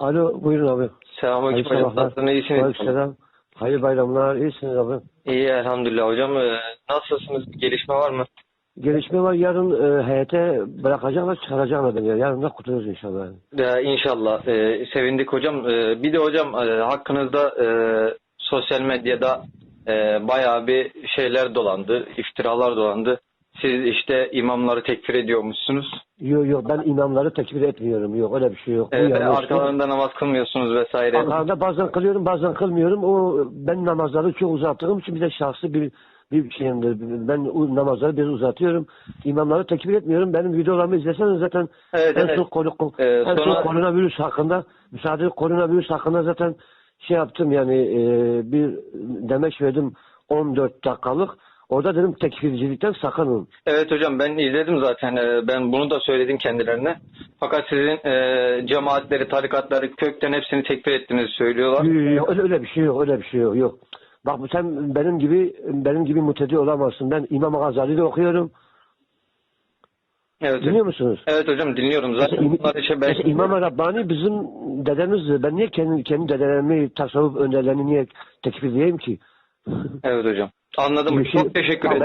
Alo buyurun abi. Selamünaleyküm hocam. Nasılsınız? İyisiniz? Aleykümselam. Hayırlı bayramlar. İyisiniz abi. İyi elhamdülillah hocam. Ee, nasılsınız? Gelişme var mı? Gelişme var. Yarın e, heyete bırakacaklar çıkaracaklar beni. Yarın da kurtuluruz inşallah. Ee, inşallah. Ee, sevindik hocam. Ee, bir de hocam e, hakkınızda e, sosyal medyada e, bayağı bir şeyler dolandı. iftiralar dolandı. Siz işte imamları tekfir ediyormuşsunuz. Yok yok ben imamları tekbir etmiyorum. Yok öyle bir şey yok. Yanlış. arkalarında namaz kılmıyorsunuz vesaire. Arkalarında bazen kılıyorum bazen kılmıyorum. O ben namazları çok uzattığım için bir de şahsi bir bir şeyimdir. Ben namazları biraz uzatıyorum. İmamları tekbir etmiyorum. Benim videolarımı izleseniz zaten Evet, en evet. son, konu, Ee, en son sonra- koronavirüs hakkında müsaade koronavirüs hakkında zaten şey yaptım yani e, bir demeç verdim 14 dakikalık. Orada dedim tekfircilikten sakının. Evet hocam ben izledim zaten. Ee, Ben bunu da söyledim kendilerine. Fakat sizin e, cemaatleri, tarikatları kökten hepsini tekfir ettiğinizi söylüyorlar. Yok, öyle, öyle bir şey yok, öyle bir şey yok. yok. Bak sen benim gibi benim gibi mutedi olamazsın. Ben İmam Gazali'de okuyorum. Evet, Dinliyor musunuz? evet hocam dinliyorum. Zaten Mesela, bunlar işte ben... mesela İmam Rabbani bizim dedemizdi. Ben niye kendi, kendi dedelerimi, tasavvuf önderlerini niye tekfir diyeyim ki? Evet hocam. Anladım. Çok teşekkür ederim.